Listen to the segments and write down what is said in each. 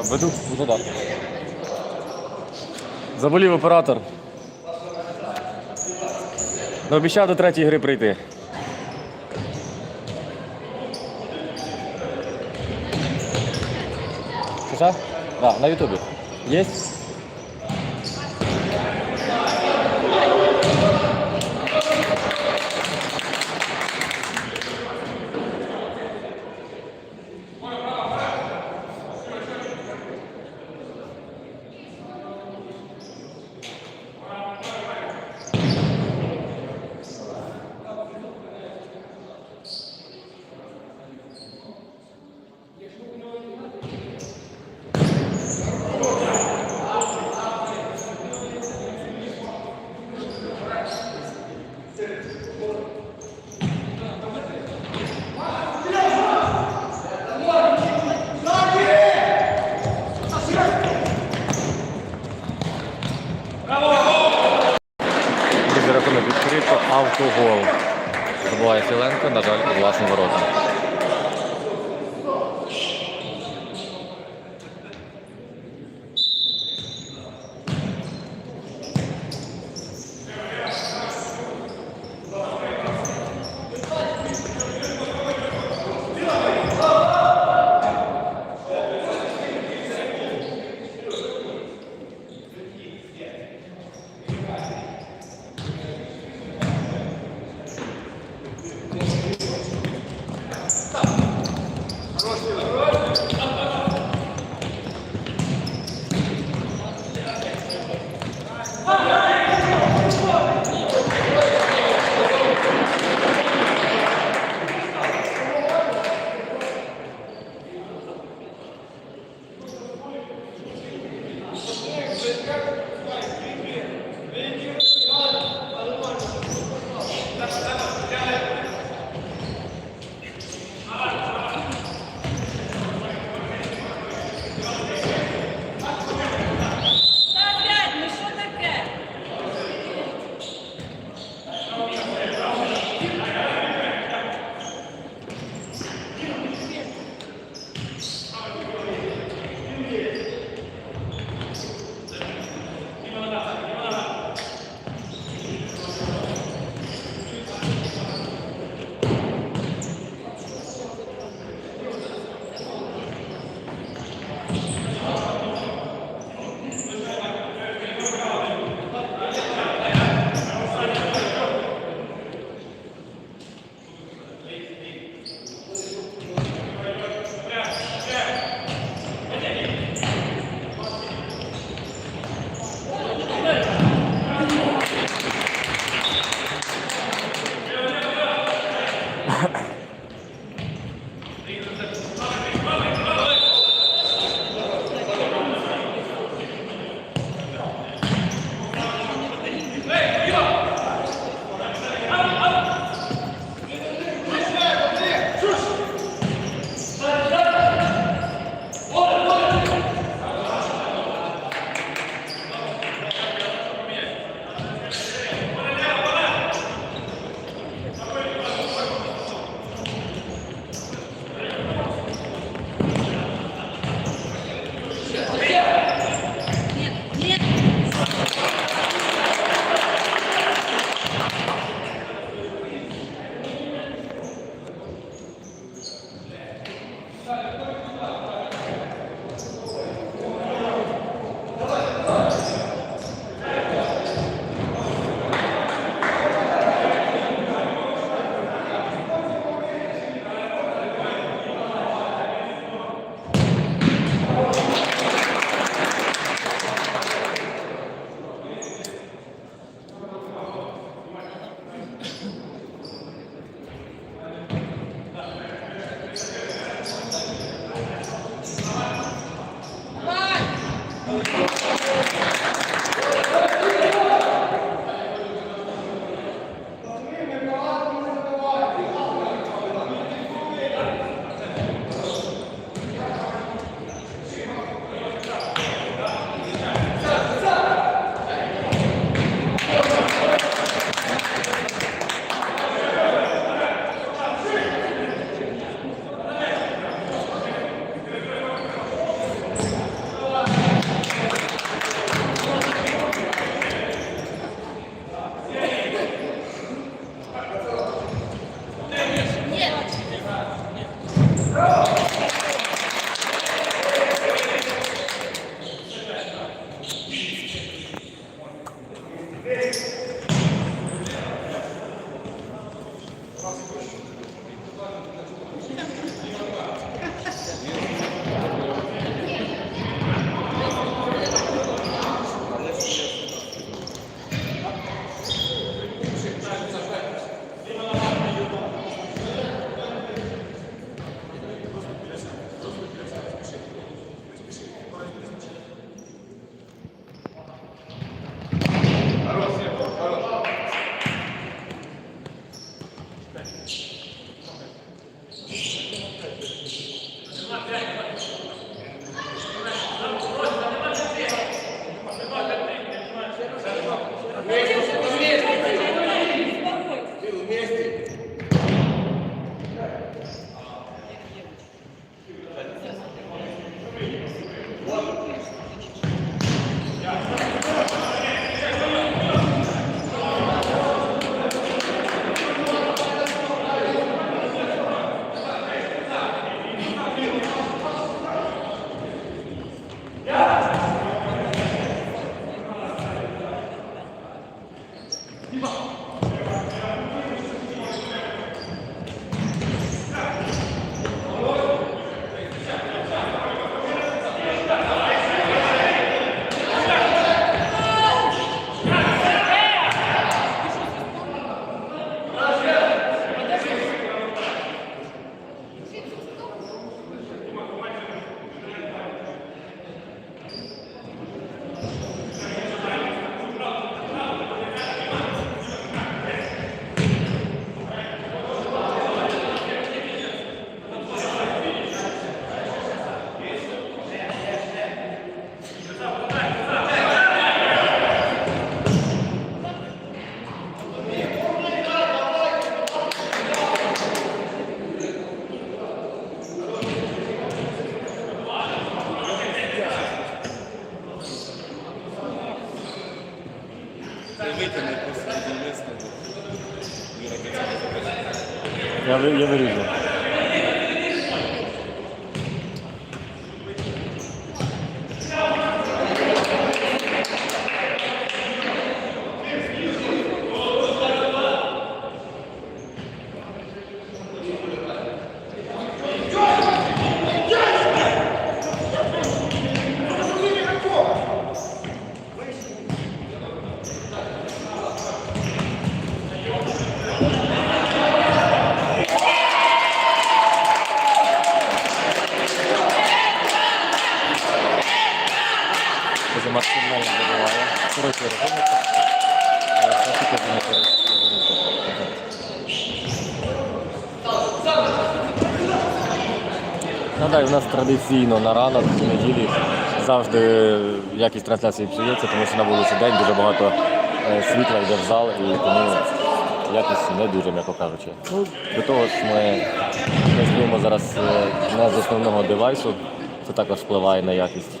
веду у додатку. Заболів оператор. Обіцяв до третьої гри прийти. Що? Да, на Ютубі. Є? Друзі, рахунок відкрито автогол. Забуває Філенко, на жаль, у власні ворота. not that 你跑。Нагадаю, у нас традиційно на ранок в неділі завжди якість трансляції псується, тому що на вулиці день дуже багато е, світла йде в зал і тому якість не дуже, м'яко кажучи. Ну, до того ж ми тестуємо зараз не з основного девайсу, це також впливає на якість.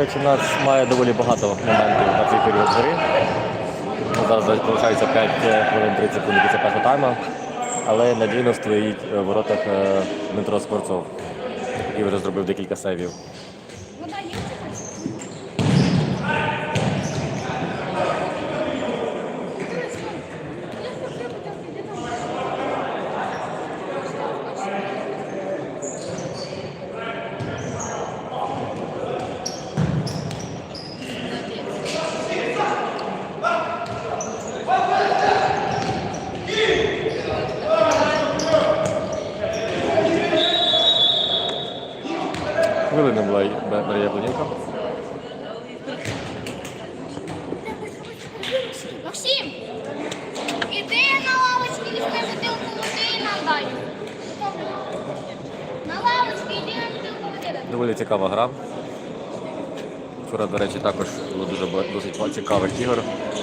речі, у нас має доволі багато моментів на цей період гри. Ну, Зараз залишається 5 хвилин 30 секунд після першого тайму. Але надійно стоїть е, в воротах е, Дмитро Скворцов, який вже зробив декілька сейвів.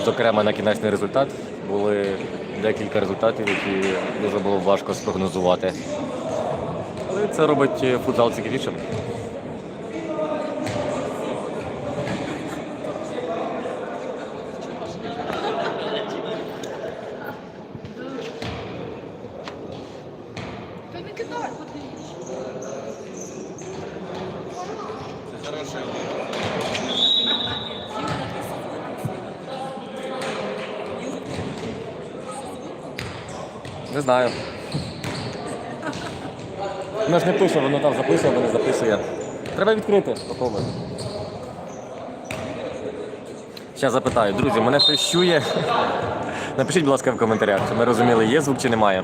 Зокрема, на кінечний результат були декілька результатів, які дуже було важко спрогнозувати. Але це робить е, футзал цікавішим. Воно ж не пише, воно там записує або не записує. Треба відкрити, попробуй. Зараз запитаю, друзі, мене хтось чує. Напишіть, будь ласка, в коментарях, щоб ми розуміли, є звук чи немає.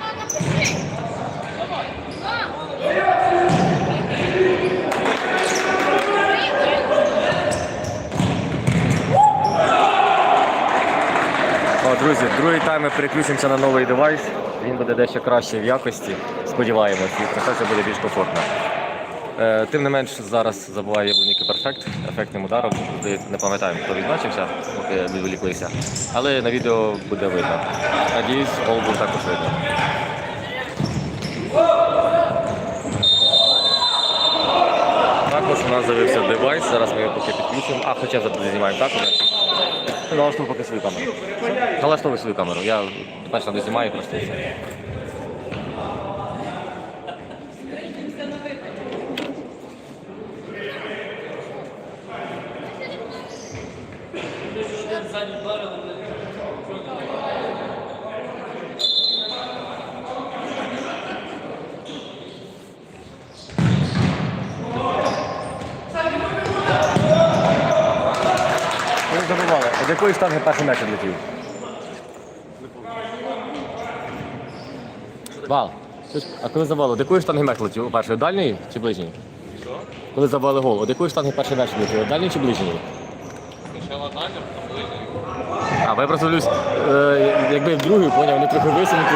А, напиши. А. О, друзі, ми переключимося на новий девайс. Він буде дещо краще в якості. Сподіваємось, і трансляція буде більш комфортна. Е, тим не менш, зараз забуває яблуніки перфект ефектним ударом. Не пам'ятаю, хто відзначився, поки відволіклися. Але на відео буде видно. Надіюсь, гол буде також видно. Також у нас з'явився девайс, зараз ми його поки підключимо. А, хоча знімаємо так уже. Налаштуй поки свою камеру. Налаштовуй свою камеру. Я перше не знімаю просто. і все. Ви від якої штанги перший м'яч відлетів? Вал, а коли завали, До якої штанги м'яч летів? Перший, дальній чи чи Що? Коли завали гол, до якої штанги перший м'яч летів? Дальній чи ближній? Спочатку далі, потім ближній. А, бо я просто дивлюсь, е, якби в другий, поняв, вони трохи висунуті.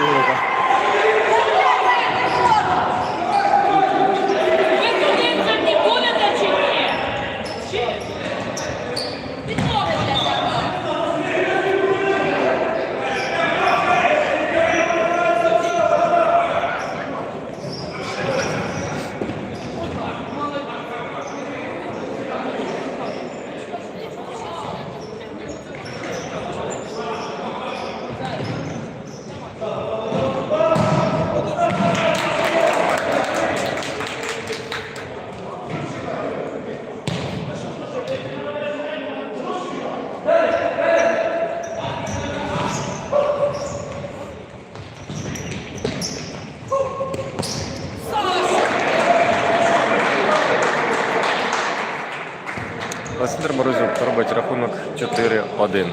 Олександр Морозюк робить рахунок 4-1.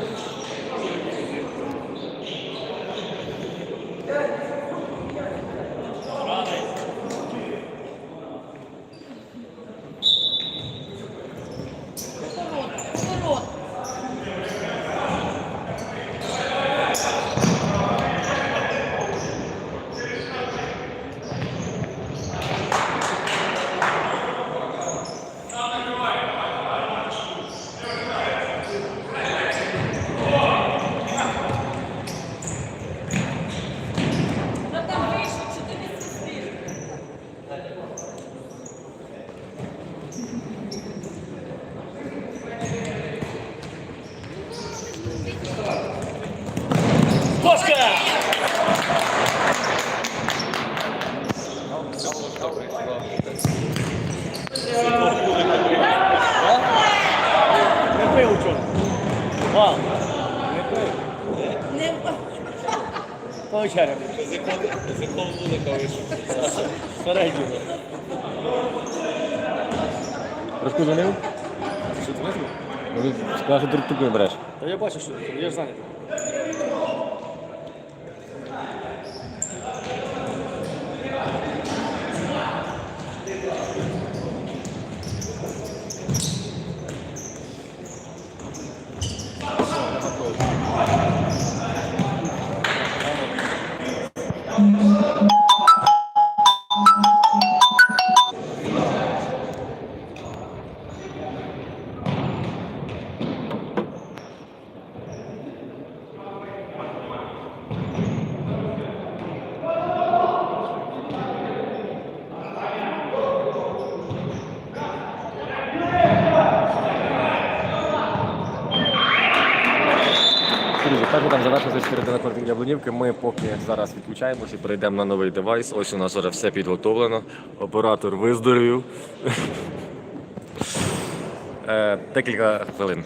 Ворот. Та там вийшло, чи ти не свистиш? Не пив вчора. Вал. Не Повечеря. З якого з вийшов? Середнього. Трошку дзвонив? Що ти визвав? Скажи, друг сказав, не береш. Та я бачу, що я ж зайнятий. Що там завершилося 4 на квартирі Яблунівки. Ми поки зараз відключаємося і перейдемо на новий девайс. Ось у нас вже все підготовлено. Оператор виздоровів. Е, Декілька хвилин.